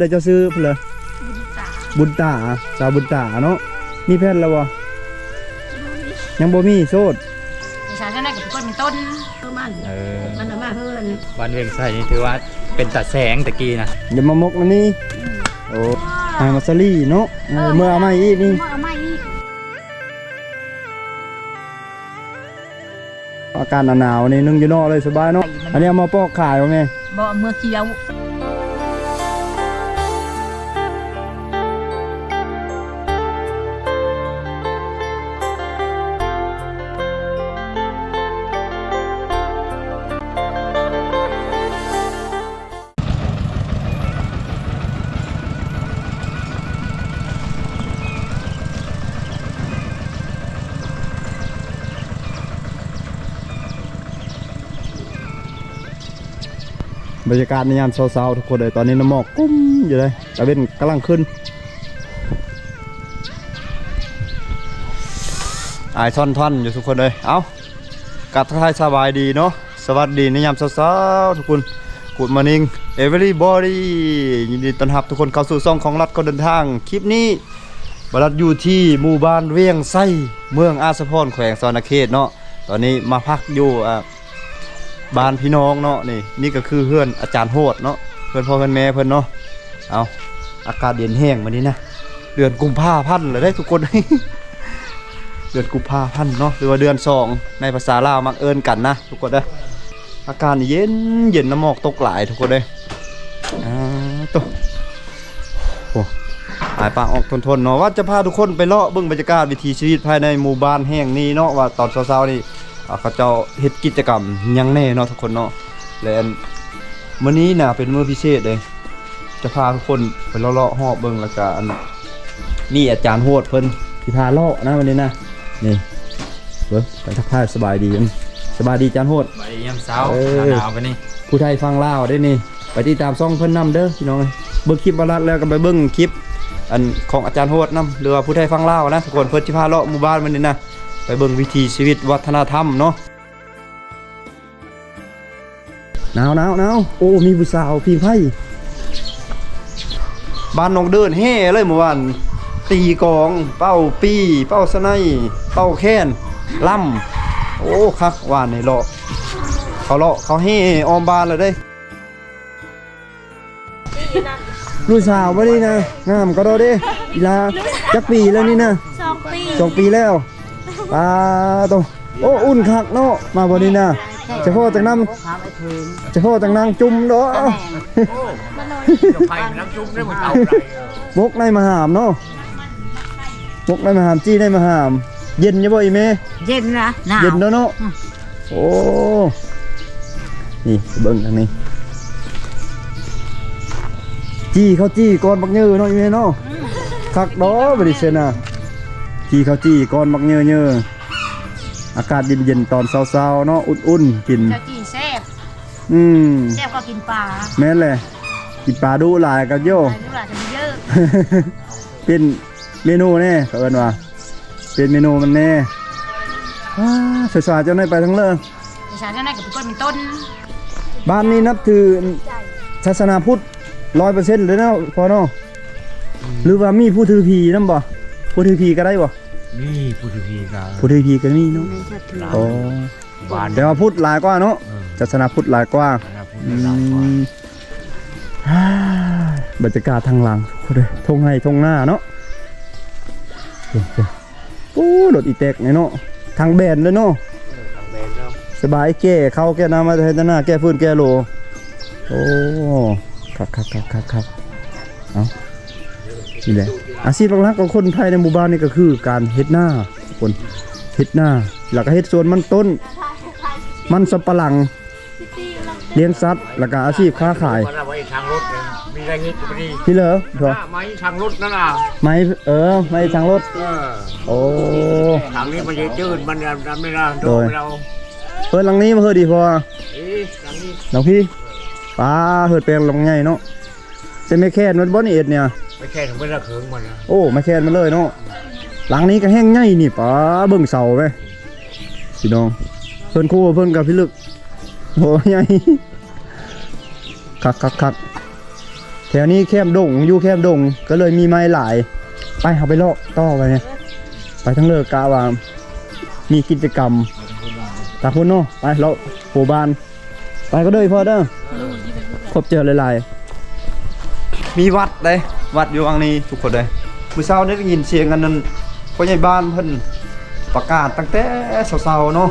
เดี๋ยวจะซื้อเพิ่นเลยบุญตาบุญตาสาวบุญตาเนาะมีแพทย์แล้วบ่ยังบ่มีโสดดิฉันจะได้กับทุกคนเป็นต้นเออมันเออมันเอามาเพื่อนบ้านเวียงไส้นี่ถือว่าเป็นตัดแสงตะกี้นะอย่ามามกนะนี่โอ้หามาซาลี่เนาะเออเมื่อเอามาอีกนี่เมื่อเอามาอีกอากาศหนาวๆนี่นึ่งอยู่นอกเลยสบายเนาะอันนี้เอามาปอกขายบ่แม่บ่เมื่อเคี้ยว บรรยากาศในยามเช้าๆทุกคนเลยตอนนี้น้ำหมอกกุ้มอยู่เลยตะเวนกำลังขึ้นอายท่อนท่อนๆอยู่ทุกคนเลยเอากัดทักทายสบายดีเนาะสวัสดีในยามเช้าๆทุกคนกูดมานิง everybody ยินดีต้อนรับทุกคนเข้าสู่ซ่องของรัฐคนเดินทาง คลิปนี้บรัดอยู่ที่หมู่บ้านเวียงไส้เมืองอาสะพรแขวงสวรรณเขตเนาะตอนนี้มาพักอยู่อ่า บ้านพี่น้องเนาะนี่นี่ก็คือเพื่อนอาจารย์โหดเนาะเพื่อนพ่อเพื่อนแม่เพื่อนเนาะเอาอากาศเย็นแห้งวันนี้นะเดือนกุมภาพันธ์เลยได้ทุกคนเดือนกุมภาพันธ์เนาะหรือว่าเดือนสองในภาษาลาวมักเอิญกันนะทุกคนเด้ออากาศเย็นเย็นน้ำหมอกตกหลายทุกคนเด้ออ่าตัวโอ้หายปากออกทนๆเนาะว่าจะพาทุกคนไปเลาะเบิ่งบรรยากาศวิถีชีวิตภายในหมู่บ้านแห่งนี้เนาะว่าตอนเช้าๆนี่ เขาเจ้าเฮ็ดกิจกรรมหยังแน่เนาะทุกคนเนาะและอันมื้อนี้น่ะเป็นมื้อพิเศษเลย จะพาทุกคนไปเลาะๆฮอบเบิ่งแล้วก็อันนี่อาจารย์โหดเพิ่นสิพาเลาะนะวันนี้นะนี่เบิ่งไปทักทายสบายดีอันสบายดีอาจารย์โหดไปเยี่ยมเช้าเออหนาวๆไปนี่ผู้ไทยฟังลาวได้นี่ไปติดตามซ่องเพิ่นนํเด้อพี่น้องเอ้ยเบิ่งคลิปบารัดแล้วก็ไปเบิ่งคลิปอันของอาจารย์โหดนํหรือว่าผู้ไทยฟังลาวนะทุกคนเพิ่นสิพาเลาะหมู่บ้านมันนี่นะไป เบิ่งวิถีชีวิตวัฒนธรรมเนาะหนาวหนาวหนาวโอ้ มีผู้สาวพิงไพ่บ้านน้องเดินเฮ่เลยเมื่อวานตีกลอง เป้าปีเป้าสไนเป้าแค้นล่ำโอ้คักหวานนี่เลาะเขาเลาะเขาเฮ่ออมบานเลยเด้ลูกสาวบ่ดีนะงามก็โดเด้อีลาจักปีแล้วนี่นะสองปีสองปีแล้ว ปลาโตโอ้อุ่นคักเนาะมาบ่ดีนะเจะพ่อจากน้ำเจะพ่อจากนางจุ่มเนาะไปน้ำจุ้มได้หมดเอามกในมหามเนาะมกในมหามจี้ในมหาม เย็นอยังบ่อีเมเย็นนะหนาวเย็นแล้วเนาะอืมโอ้นี่เบิ่งทางนี้จี้เขาจี้ก่อนบักเยือเนาะอีเมเนาะคักดอบริเซนะ จี้เขาจี้ก่อนบักเยือเยืออากาศเย็นๆตอนเช้าๆเนาะอุ่นๆกินเจ้าจีแซ่บอืมแซ่บก็กินปลาแม่นเลยกินปลาดูหลายกันโยไปดูหลานจะมีเยอะเป็นเมนูแน่เขาเอิ้นว่าเป็นเมนูมันแน่อ้าสวยๆเจ้าหน่อยไปทั้งเลิกดิฉันจะได้กับทุกคนเป็นต้น บ้านนี้นับถือศาสนาพุทธร้อยเปอร์เซ็นต์เลยเนาะพอเนาะหรือว่ามีผู้ถือผีนํบ่ผู้ถือผีก็ได้บ่ นี่พุทธพีกาผู้ถือผีก็มีเนาะโอ้หวานแต่ว่าพุทธหลายกว่าเนาะเออศาสนาพุทธหลายกว่า นะพุทธอืหลายกว่ามฮ่าบรรยากาศทางหลังทุกคนเลยทงให้ทงหน้าเนาะโอ้โหโอ้รถอีแตกไงเนาะทางแบนเลยเนาะทางเบนเนาะสบายแก้เข้าแก้น้ำมาให้หน้าแก้ฟื้นแก้โลโอ้ครับครับครับครับครับเอานี่แหละ อาชีพหลักๆของคนไทยในหมู่บ้านนี่ก็คือการเฮ็ดหน้าทุกคนเฮ็ดหน้าแล้วก็เฮ็ดสวนมันต้น มันสับปะหลังเลี้ยงสัตว์แล้วก็อาชีพค้าขายวันละไว้ทางรถเนี่ยมีอะไรงี้ก็พอดีพี่เหรอเหรอหน้าไม้ทางรถนั่นน่ะไม้เออไม้ทางรถเออโอ้ทางนี้มันจะจืดมันทำไม่ได้โดโดยนเราเพิ่นหลังนี้มาเฮือดีพอเอ๊ะทางนี้หลังพี่ป้าเฮือแปลงหลังใหญ่เนาะ ใช่ไหมแค่นมันบ่นี่เอ็ดเนี่ย ไม่ใช่ถึงเวลาเขิงมันนะโอ้มาแค่นมันเลยเนาะหลังนี้ก็แห้งใหญ่นี่ป้าเบิ่งเสาไปพี่น้อง เพิ่นคู่เพิ่นกับพี่ลึกโอ้ใหญ่คักคักคักแถวนี้แคมดงอยู่แคมดงก็เลยมีไม้หลาย ไปเอาไปเลาะต่อไปเนี่ยไปทั้งเลิกกาว่ามีกิจกรรมตากพุ่นเนาะไปเลาะโผบาน ไปก็เด้อพอเด้อครบเจอหลายๆ มีวัดเลยวัดอยู่วังนี้ทุกคนเลยมื้อเช้าได้ยินเสียงกันนั่นพ่อใหญ่บ้านเพิ่นประกาศตั้งแต่เช้าๆเนาะ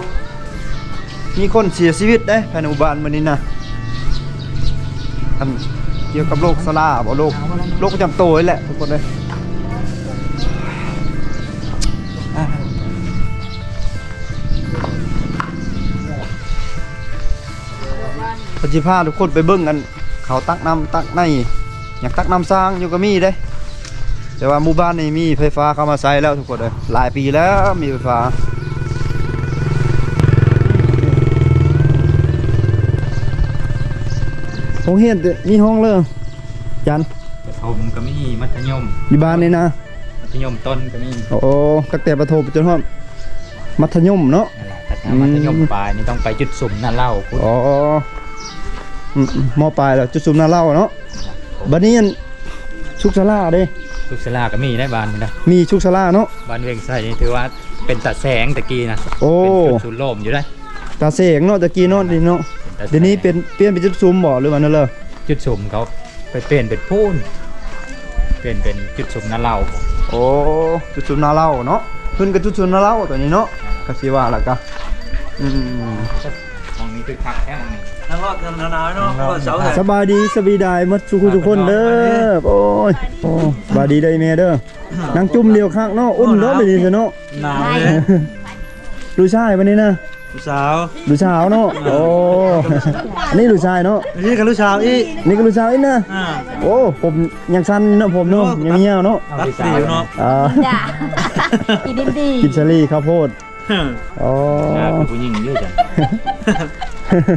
มีคนเสียชีวิตเด้ภายในหมู่บ้านมื้อนี้นะอันเกี่ยวกับโรคซาร่าบ่โรคโรคประจำตัวนี่แหละทุกคนเลยอะปฏิภาทุกคนไปเบิ่งกัน เขาตักน้ำตักใน อยากตักน้ำสร้างอยู่ก็มีเด้แต่ว่าหมู่บ้านนี้มีไฟฟ้าเข้ามาใช้แล้วทุกคนเลยหลายปีแล้วมีไฟฟ้าห้องเฮียนเด้อมีห้องเลยจันประถมก็มีมัธยมอยู่บ้านนี่นะมัธยมต้นก็มีโอ้โหตั้งแต่ประถมจนฮอดมัธยมเนาะนั่นแหละแต่ถ้ามัธยมปลายนี่ต้องไปจุดสุ่มนั่นเล่าคุณอ๋ออืมมอปลายแล้วจุดซุมนาเล่าเนาะ บัดนี้อันชุกชลาเด้ ลูกสลาก็มีได้บ้านนี่นะมีชุกชลาเนาะบ้านเวียงไส้นี่ถือว่าเป็นตัดแสงตะกี้นะโอ้ เป็นจุดศูนย์โลมอยู่ได้ตาเสงเนาะตะกี้เนาะดีเนาะตัแสงเดี๋ยวนี้เป็นเปลี่ยนเป็นจุดซุมบ่หรือว่านั่นเลยจุดสุ่มเขาไปเปลี่ยนเป็นพูนเปลี่ยนเป็นจุดสุ่มนั่นเล่าโอ้จุดซุมนาเล่าเนาะเพิ่นก็จุดซุมนาเล่าตัวนี้เนาะก็สิว่าแล้วก็อืม มองนี้คือคักแค่มองนี้นั่ง รอดกันนานๆเนาะก็เสาแห่สบายดีสบีดายมดทุกคนทุกคนเด้อโอ้ยโอ้สบายดีได้แม่เด้อนั่งจุ่มเดียวข้างเนาะอุ่นเนาะไปดีเนาะหนาวเลยลูกชายวันนี้นะลูกสาวลูกสาวเนาะโอ้อันนี้ลูกชายเนาะนี่กับลูกสาวอีนี่ก็ลูกสาวอีนะอ่าโอ้ผมยังสั้นเนาะผมเนาะยังเงี้ยวเนาะรักสิวเนาะอ่าจ้ะอีดินดีกินเชอรี่ข้าวโพดอ๋ออ่าคือผู้หญิงเยอะจัง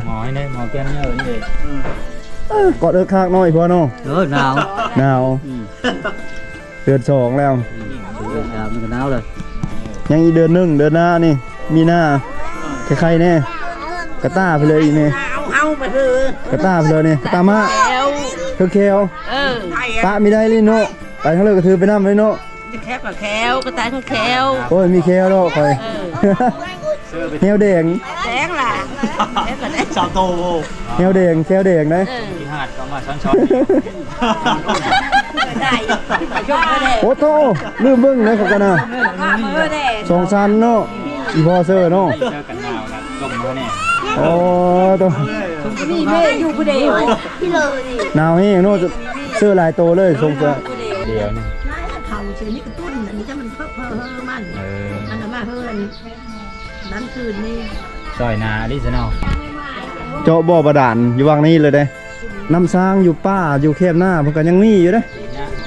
หมอให้ได้หมอแก้มเยอะนี่เลยกอดเอิกข้างหน่อยพอเนาะเออหนาวหนาวเดือนสองแล้วหนาวมันก็หนาวเลยยังอีกเดือนหนึ่งเดือนหน้านี่ มีหน้าใครๆแน่กระต้าไปเลยอีกนี่เอาไปเถอะกระต้าไปเลยนี่กระต้ามาแล้วเคอเคลเออไอ้ปะไม่ได้เลยเนาะไปทั้งเลยก็ถือไปน้ำเลยเนาะแคบกับแควกระต่ายของแควโอ้ยมีเคลเนาะคอยแนวแดง แดงล่ะแดงกับแดงสาวโตแนวแดงแคลแดงนะเออที่หาดก็มาช้อนได้ชมก็ได้โอ้โตลืมเบิ้งนะเขากันนะเออได้สองชั้นเนาะอีพอเซอร์เนาะๆเจอกันหนาวกันลมมาเนี่ยโอ้ตัวนี่แม่อยู่ผู้เดียวพี่เลยนี่หนาวแห้งเนาะจะเสื้อลายโตเลยทรงจะผู้เดียวเดียวนี่เขาเชื่อนี่กระตุ้นอันนี้จะมันเพิ่มเพิ่มมันเอออันนั้นมาเพิ่มนั้นคืนนี่ ซอยนาอลิซานอลเจาะบ่อบาดาลอยู่วังนี้เลยเด้น้ำสร้างอยู่ป้าอยู่แคบหน้าเพิ่นก็ยังมีอยู่เด้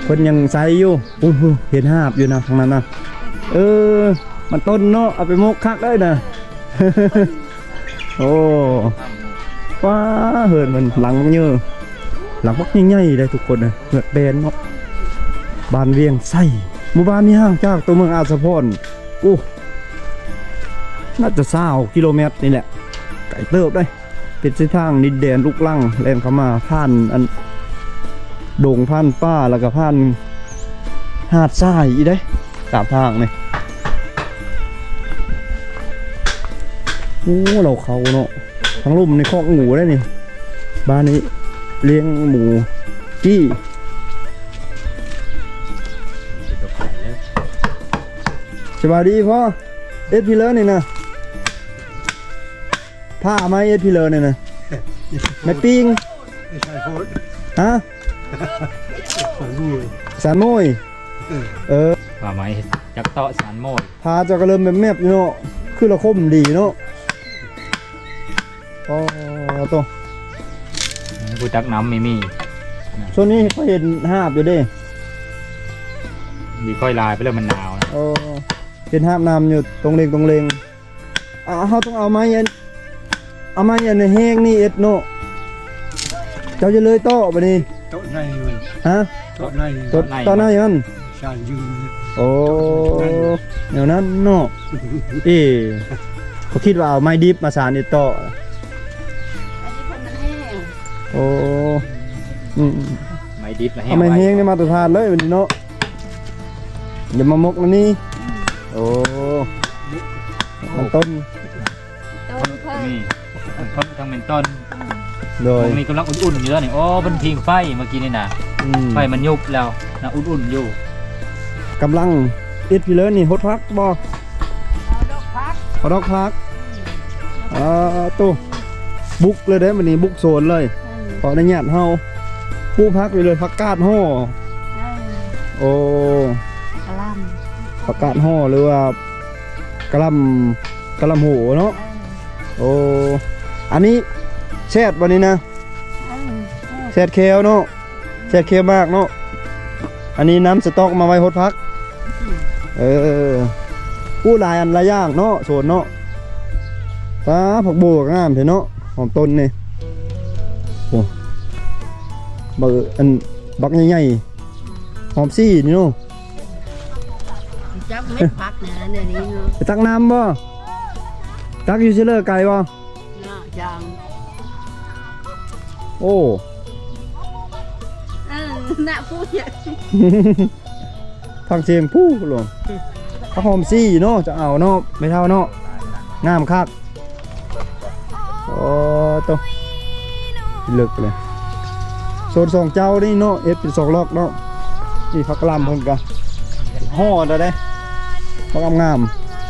เพิ่นยังใส่อยู่อู้หูเห็นหาบอยู่นะทางนั้นนะเออ มันต้นเนาะเอาไปมกคักได้นะโอ้ว้าเหินมันหลังมันเยอะหลังพักใหญ่ๆเลยทุกคนนะเหือดแบนเนาะบ้านเวียงไส้หมู่บ้านนี้ห่างจากตัวเมืองอาสาพรโอ้ น่าจะเศร้ากิโลเมตรนี่แหละไก่เติบได้ เป็นเส้นทางดินแดนลูกลั่งแล่นเข้ามาผ่านอันโด่งผ่านป้าแล้วก็ผ่านหาดทรายอีได้ตามทางนี่โอ้เราเขาเนาะทั้งลุ่มในคอกหมูได้นี่บ้านนี้เลี้ยงหมูกี้สบายดีพ่อเอ็ดพีเลอร์นี่นะ ผ้าไหมเอ็ดพีเลอร์นี่นะไม่ปิ้งฮะสารโมยเออว่าไหมจักเตาะสารโมดพาเจะกระเริ่มแมบๆอยู่เนาะคือเราคมดีเนาะอ๋อตัวกูจักน้ำไม่มีช่วงนี้เขาเห็นหาบอยู่เด้มีค่อยลายไปเลยมันหนาวนะเออเห็นหาบน้ำอยู่ตรงเลงตรงเลงอ่าเขาต้องเอาไม้เย็น เอาไม้เย็นในแห้งนี่เอ็ดเนาะเจ้าจะเลยโต๊ะไปนี่โต๊ะในมันฮะโต๊ะในตอนตอนนั้นมันชาญยืนโอ้เดี๋ยวนั้นเนาะเอ๊ะเขาคิดว่าเอาไม้ดิบมาสานเอ็ดโต๊ะอันนี้คนมันแห้งโอ้อืมไม่ดิบแล้วเอาไม่เฮงนี่มาตรฐานเลยวันนี้เนาะอย่ามามกนะนี่โอ้มันต้นต้นเพิ่มนี่ ต้นทั้งเป็นต้นโดยตรงนี้กำลังอุ่นๆอยู่แล้วนี่โอ้บนพิงไฟเมื่อกี้นี่นะไฟมันยุบแล้วนะอุ่นๆอยู่กำลังอิดพี่เลยนี่ฮดพักบ่เอดพักฮดอกพักอ่าตู้บุกเลยเด้วันนี้บุกโซนเลยขออนุญาตเฮาปลูกพักไปเลยผักกาดห่อโอ้กระลผักกาดห่อหรือว่ากะลำกะลำโหเนาะโอ้ อันนี้แซ่ดวันนี้นะแซ่ดเคลเนาะแซ่ดเคลมากเนาะอันนี้น้ำสต๊อกมาไว้ฮดพัก เออผู้หลายอันหลายอย่างเนาะโซนเนาะฟ้าผักบัวงามเถอะเนาะหอมต้นนี่โอ้บักอันบักใหญ่ๆหอมซี่นี่เนาะำจับเม็ดพักเนี่ยนะเนี่ยนี่เนาะไปตักน้ำบ่ตักอยู่เชลเลอร์ไก่บ่น่ะ ยางโอ้ เออน่ะพูดอย่างฟังเสียงผู้หลวงผักหอมซี่เนาะจะเอาเนาะไม่เท่าเนาะงามคักโอ้ตัวลึกเลยโซนสองเจ้านี่เนาะเอ็ดเป็นสองล็อกเนาะนี่พักกะหลำเพิ่นกะห่อได้ได้พักงาม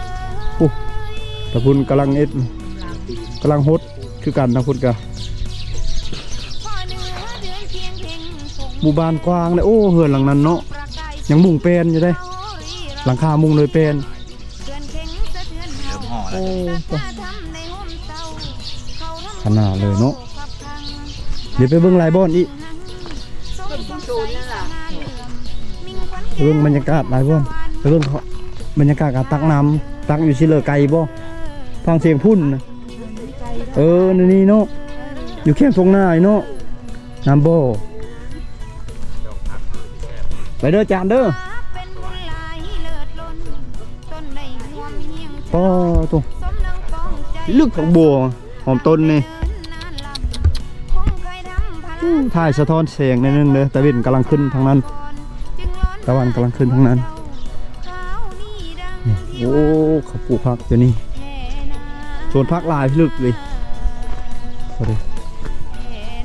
ๆปุ๊ตะพุนกำลังเอ็ดกำลังฮด คือกันนะพุนกะหมู่บ้านกว้างเลยโอ้เหือนหลังนั้นเนาะยังมุงเป็นอยู่ได้ หลังคามุงเลยเป็นเริ่มห่อแล้วโอ้ตัวขนาดเลยเนาะเดี๋ยวไปเบิ่งลายบอนอีกสูนนั่นล่ะไปเบิ่งบรรยากาศลายบอนไปเบิ่งเขาบรรยากาศการตักน้ำตักอยู่ชิเลอไก่บ่ฟังเสียงพุ่นนะ เออนี่นี่เนาะอยู่แค่ทงหน้าเนาะน้ำโบไปเด้อจานเด้อป้อตัวลึกของบัวหอมต้นนี่ถ่ายสะท้อนแสงนิดนึงเด้อตะวันกำลังขึ้นทางนั้นตะวันกำลังขึ้นทางนั้นโอ้เขาปลูกผักอยู่นี่สวนผักลายลึกเลย โอ้ดิ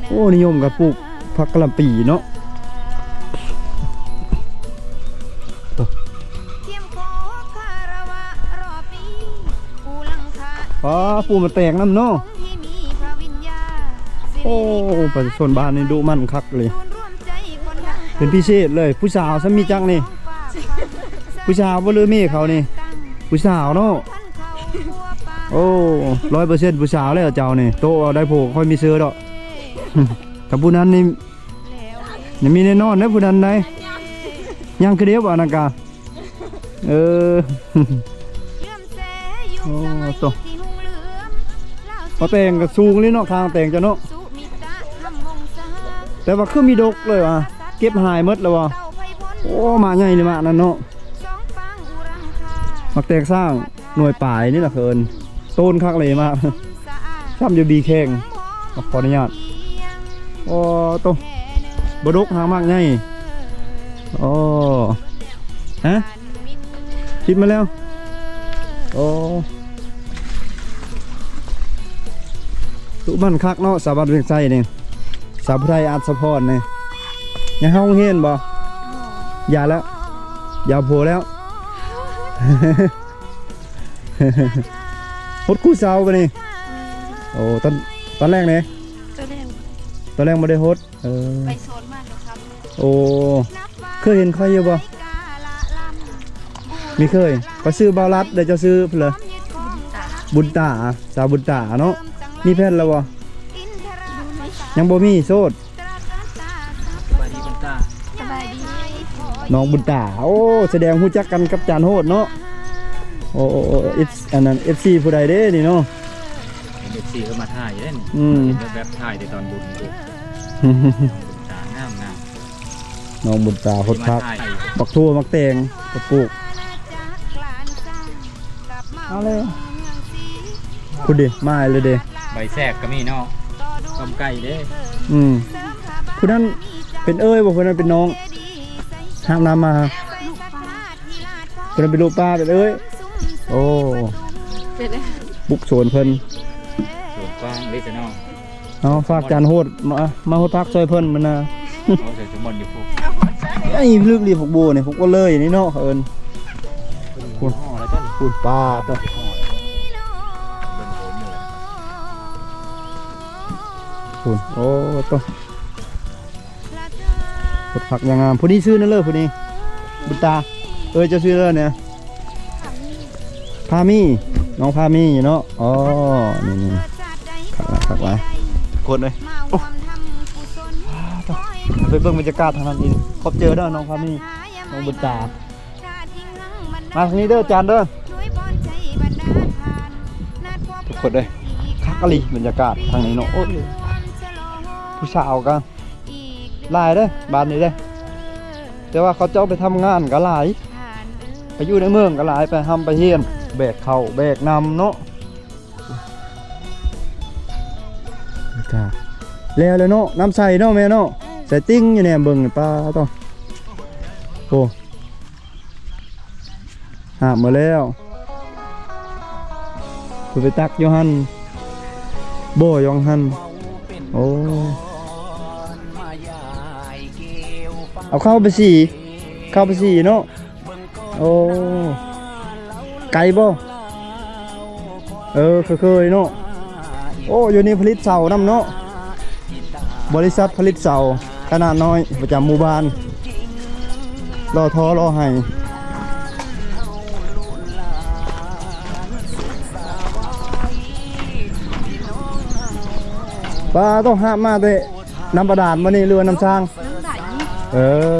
โอ้นิยมกับปลูกผักกะหล่ำปีเนาะอ๋อปลูมาแตกน้ำเนาะโอ้ประชาชนบ้านนี่ดุมันคักเลย เป็นพิเศษเลย ผู้สาวสามีจังนี่ ผู้สาวบ่าลือเมีเขานี่ ผู้สาวเนาะ โอ้ร้อยเปอร์เซ็นต์ผู้สาวเลยเจ้านี่โตเอาได้โผล่ค่อยมีเสื้อดอกกับผู้นั้นนี่นี่มีแน่นอนนะผู้นั้นได้ยังคือเดียวบ่นังกาเออโอ้โตพอแต่งก็สูงเลยเนาะทางแต่งจะเนาะแต่ว่าคือมีดกเลยว่ะเก็บหายมดแล้วว่ะโอ้มาใหญ่เลยมานั่นเนาะมักแตงสร้างหน่วยป่ายนี่แหละเคิน ต้นคักเลยมากซ้ำอยู่บีแข้งขออนุญาตโอ้โตบดกหางมากไงโอ้ฮะคิดมาแล้วโอ้ตุมันคักเนาะสาวบันเวียงไส้นี่สาวไทยอาร์ตสปอร์ตนี่ยังห้องเฮียนบ่อย่าแล้ว อย่าโผล่แล้ว ดคู่สาวไปนี่โอ้ตอนตอนแรกเนี่ยตัวแดงตอนแรกไม่ได้ฮดเออไปโซนมากครับโอ้เคยเห็นเขาเยอะบ่มีเคยก็ซื้อบาวรัดเดี๋ยวจะซื้อเพลอบุญตาสาวบุญตาเนาะมีแพทย์แล้วบ่ยังบ่มีโสดสบายดีคุณตาสบายดีน้องบุญตาโอ้แสดงฮู้จักกันกับจานโหดเนาะ โอ้โอ้โอ้ F อันนั้น FC ผู้ใดเด้นี่เนาะเด็กสี่ก็มาถ่ายอยู่ได้นี่อืมแบบแบบถ่ายในตอนบุญดูตางามงามน้องบุญตาฮดพักมาถ่ายบักทั่วมักแตงกระปลูกเอาเลยพูดดิมาเลยเด้ใบแทรกก็มีเนาะต้มไก่เด้อืมผู้นั้นเป็นเอ้ยบ่คนนั้นเป็นน้องห้ามน้ำมาคนนั้นเป็นลูกป้าเป็นเอ้ย โอ้เป็นอะไรบุกโซนเพิ่นส่วนกว้างลิซนอลเอาฝากจานโหดมามาโหดพักซอยเพิ่นมันนะเขาใส่สมบัติอยู่พวกไอ้ลึกรีพวกโบนี่พวกก็เลยนี่เนาะเอิญคุณห่อแล้วจ้ะคุณป้าตัวเบิ่งโหนอยู่คุณโอ้ตัวกดผักอยังงามผู้นี้ซื้อนั่นเลยผู้นี้บุญตาเอ้ยเจะซื้อเลยเนี่ย พามี่น้องพามี่เนาะอ๋อนี่นี่ขักไว้ขักไว้กดเลยโอ้ไปเบิ่งบรรยากาศทางนั้นอีกพบเจอเด้อน้องพามี่น้องบุญตามาทางนี้เด้อจานเด้อทุกคนเลยคักกะลีบรรยากาศทางนี้เนาะโอ้ยผู้สาวกันหลายเด้อบ้านนี้เด้อแต่ว่าเขาเจ้าไปทำงานก็หลาย ไปอยู่ในเมืองก็หลายไปทำไปเฮียน แบกเข้าแบกนำเนาะบรรยาแล้วเลยเนาะน้ำใสเนาะแม่เนาะใส่ติ้งอยู่เนี่ยเบิ่งป้าต้องโอ้หาบมาแล้วกูไปตักโยหันโบยองหันโอ้เอาเข้าไปสี่เข้าไปสี่เนาะโอ้ ไก่บ่เออเคยๆเนาะโอ้อยู่นี่ผลิตเสาน้ำเนาะบริษัทผลิตเสาขนาดน้อยประจำหมู่บ้านรอทอรอให้ปลาต้องห้ามมาเตะน้ำประดานมานี่เรือว่าน้ำช้างเออ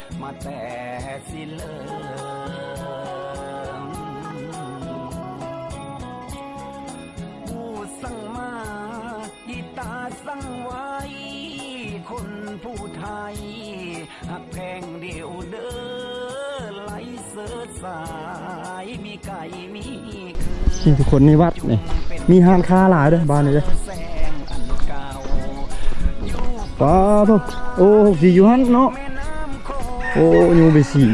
คนในวัดนี่มีห้านค้าหลายด้วยบ้านนี้เด้อแสงอันเก่าอยู่ปลาทุกโอ้สีอยู่หันเนาะแม่น้ำโอ้ยูไปสี่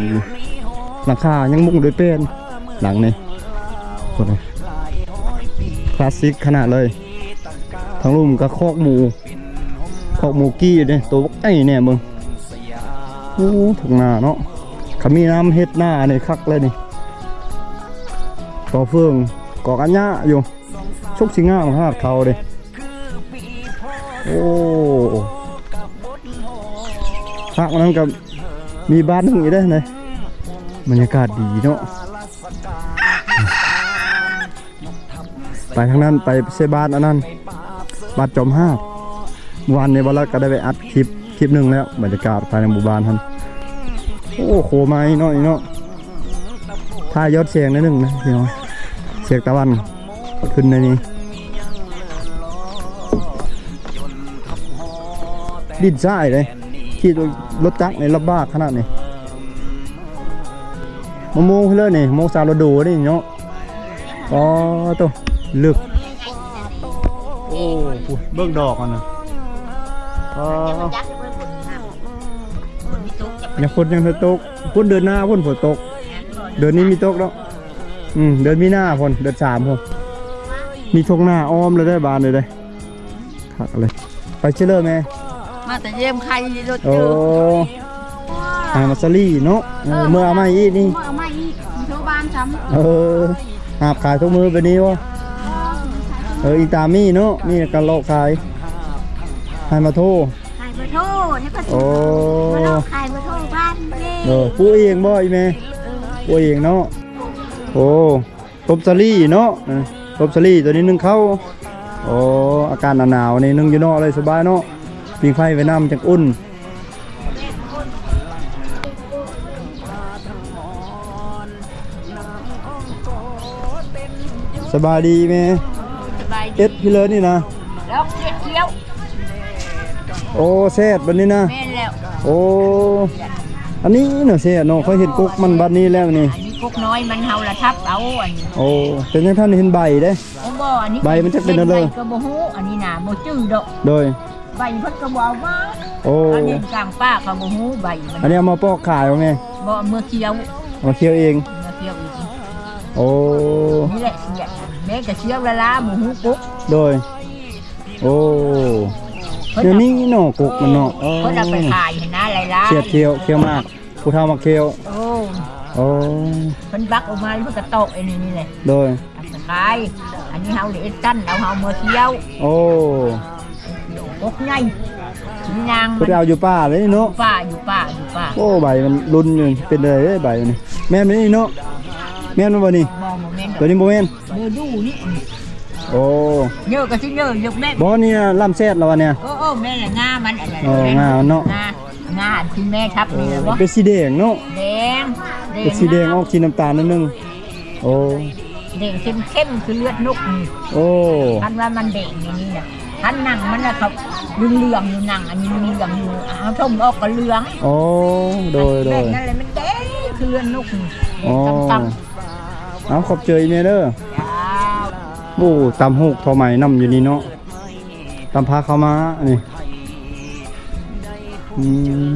หลังคายังมุงด้วยเป็นหลังนี่คนเลยหลายร้อยคลาสสิกขนาดเลย ทั้งรูมก็คอกหมูคอกหมูกี้เนี่ยตัวไอ้เนี่ยมึงโอ้ถุงนาเนาะขามีน้ำเฮ็ดหน้านี่คักเลยนี่ก่อเฟือง ก่อกันยะอยู่ชุกสิงง่ามหาดเขาเด้คือปีพ่อโอ้กับบทหอพักนั้นกับมีบ้านหนึงอีกได้เลยบรรยากาศดีเนาะไปทางนั้นไปเซบ้านอันนั้นบ้านจอมห้าวานในบอลก็ได้ไปอัดคลิปคลิปหนึ่งแล้วบรรยากาศภายในหมู่บ้านท่านโอ้โคไม้เนาะอีเนาะถ่ายยอดเสียงนิดหนึ่งนะพี่น้อง เสียงตะวันขึ้นในนี้ ดินทรายเลยที่รถจักรในรถบ้ากขนาดนี้มะม่วงเพื่อนนี่มะม่วงซาลโดนี่เนาะอ๋อตัวลึกโอ้โหเบิ่งดอกมันนะอ๋อยังฝนยังเธอตกพุ่นเดินหน้าพุ่นฝนตกเดินนี้มีตกแล้ว อืมเดินมีหน้าพ่นเดินสามพ่นมีทงหน้าอ้อมเลยได้บานเลยได้ขักเลยไปเชลเลอร์แม่มาแต่เยี่ยมใครรถโอ้เจอหามาซารี่เนาะเออเมื่อเอามาอีกนี่ เอามาอีกโชว์บ้านซ้ำเออหาบขายทุกมือไปนี้วะเอออีตามี่เนาะนี่กันโลกขายให้มาโทร ขายเบอร์โทรนี่ก็โอ้มาลองขายเบอร์โทรบ้านนี่เออปูเองบ่อีแม่ปูเองเนาะ โอ้ตบสลี่เนาะเออตบสลี่ตัวนี้นึ่งเข้าโอ้อากาศหนาวๆนี่นึ่งอยู่เนาะเลยสบายเนาะปิงไฟไว้น้ำจังอุ่นสบายดีแม่สบายดีเอ็ดพี่เลิศนี่นะแล้วเจ็ดเที่ยว โอ้แซ่ดบัดนี้นะแม่นแล้วโอ้ อันนี้เนาะแซ่ดเนาะเขาเห็นกุ๊กมันบัดนี้แล้วนี่ อันนี้กุ๊กน้อยมันเฮาละทับเอาอันนี้โอ้เป็นยังท่านเห็นใบเด้ โอ้บ่อันนี้ใบมันจะเป็นอะไร ใบก็บ่ฮู้อันนี้น่ะบ่จื้อดอกโดย ใบเพิ่นก็บ่เอามาโอ้อันนี้กลางป้าเขาบ่ฮู้ใบมันอันนี้เอามาปอกขายว่าไงบ่เมื่อเคี้ยวเอามาเคี่ยวเอง เมื่อเคี้ยวอีกโอ้ นี่แหละเสียแม่ก็เคี้ยวละละหมูฮู้ปุ๊กโดย โอ้ เดี๋ยวนี้เนาะกุกมันเนาะอ๋อเพิ่นเอาไปขายให้นะหลายๆเคี่ยวเคี่ยวเคี่ยวมากผู้เฒ่ามาเคี่ยว โอ้ โอ้เพิ่นบักออกมาเพิ่นก็ตกไอ้นี่นี่แหละโดยเอาไปขายอันนี้เฮาเลยตั้นเอาเฮาเมื่อเคี้ยวโอ้ปกใหญ่มีนางเพิ่นไปเอาอยู่ป่าเลยเนาะป้าอยู่ป้าอยู่ป้าโอ้ใบมันรุนอยู่เป็นอะไรเอ้ยใบมันนี่แม่นไหมนี่เนาะแม่นบ่นี่มองบ่แม่นดตัวอกนี้บ่แม่นเบอร์ดูนี่โอ้เยอะก็สิเยอะยกแม่บ่นี่น่ะล่ำแซ่ดแล้ววะเนี่ย โอ้โอ้แม่ละงามันอะไรเอองามันเนาะ งางาที่แม่ทับนี่แหละบ่เป็นสีแดงเนาะแดง เป็นสีแดงออกสีน้ำตาลนิดนึงโอ้แดงเข้มเข้มๆคือเลือดนกนี่โอ้ท่านว่ามันแดงอย่างนี้น่ะท่านหนังมันน่ะครับเหลืองๆอยู่หนังอันนี้เหลืองอยู่เอาทมออกก็เหลืองโอ้โดยโดแม่ยนั่นแหละมันแดงคือเลือดนกนี่อ๋อตำเอาขอบเจออีเมเด้อๆจ้าโอ้ตำหูกทอไหมน้ำอยู่นี่เนาะตำพาเข้ามาอันนี้อืม